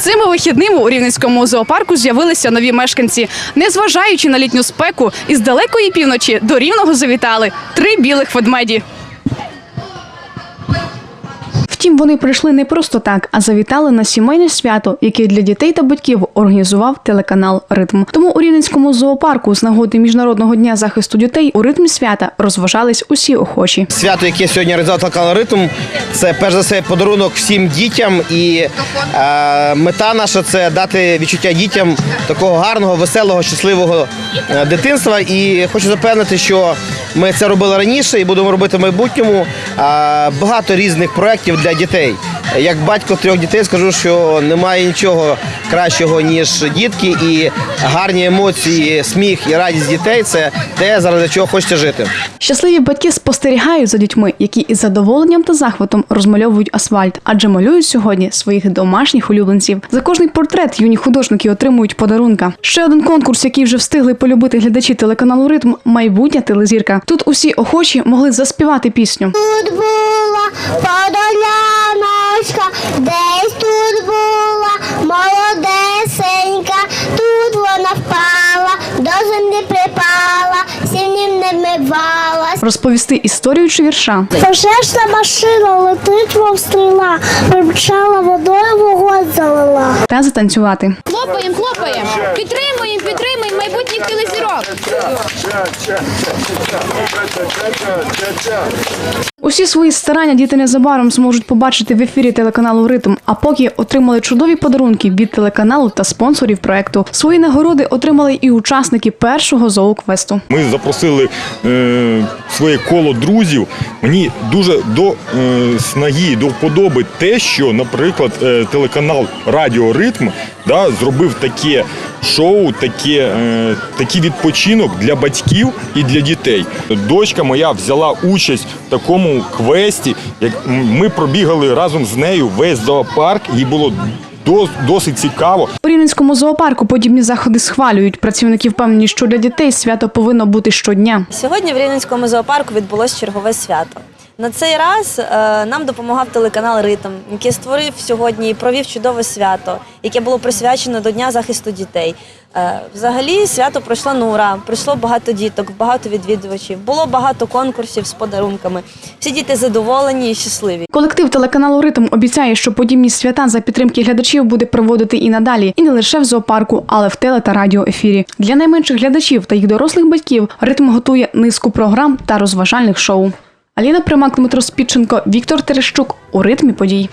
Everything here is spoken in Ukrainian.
Цими вихідними у Рівненському зоопарку з'явилися нові мешканці. Незважаючи на літню спеку, із далекої півночі до рівного завітали три білих ведмеді. Втім, вони прийшли не просто так, а завітали на сімейне свято, яке для дітей та батьків організував телеканал Ритм. Тому у Рівненському зоопарку з нагоди міжнародного дня захисту дітей у ритмі свята розважались усі охочі. Свято, яке сьогодні організував телеканал «Ритм», це перш за все подарунок всім дітям. І е, мета наша це дати відчуття дітям такого гарного, веселого, щасливого е, дитинства. І хочу запевнити, що ми це робили раніше і будемо робити в майбутньому. Е, багато різних проєктів для дітей. Як батько трьох дітей скажу, що немає нічого кращого ніж дітки, і гарні емоції, сміх і радість дітей це те, заради чого хочеться жити. Щасливі батьки спостерігають за дітьми, які із задоволенням та захватом розмальовують асфальт, адже малюють сьогодні своїх домашніх улюбленців. За кожний портрет юні художники отримують подарунка. Ще один конкурс, який вже встигли полюбити глядачі телеканалу Ритм майбутня телезірка. Тут усі охочі могли заспівати пісню. Тут була подоляночка, десь тут була молодесенька, тут вона впала, до землі припала, сінім не вмивалась. Розповісти історію чи вірша. Пожежна машина летить, мов стріла, примчала водою вогонь залила. та затанцювати. Хлопаємо, хлопаємо. Підтримуємо, підтримуємо майбутніх телезірок. Усі свої старання діти незабаром зможуть побачити в ефірі телеканалу Ритм. А поки отримали чудові подарунки від телеканалу та спонсорів проекту. Свої нагороди отримали і учасники першого зооквесту. Ми запросили е, своє коло друзів. Мені дуже до е, снаги, до вподоби те, що, наприклад, е, телеканал Радіо Ритм да, зробив таке шоу, таке, е, такий відпочинок для батьків і для дітей. Дочка моя взяла участь в такому квесті. Як ми пробігали разом з нею весь зоопарк, їй було досить цікаво. У Рівненському зоопарку подібні заходи схвалюють. Працівники впевнені, що для дітей свято повинно бути щодня. Сьогодні в Рівненському зоопарку відбулось чергове свято. На цей раз е, нам допомагав телеканал Ритм, який створив сьогодні і провів чудове свято, яке було присвячено до Дня захисту дітей. Е, взагалі свято пройшло на ура. Прийшло багато діток, багато відвідувачів. Було багато конкурсів з подарунками. Всі діти задоволені і щасливі. Колектив телеканалу Ритм обіцяє, що подібні свята за підтримки глядачів буде проводити і надалі, і не лише в зоопарку, але в теле та радіоефірі. Для найменших глядачів та їх дорослих батьків ритм готує низку програм та розважальних шоу. Аліна Примак, Дмитро Спідченко, Віктор Терещук у ритмі подій.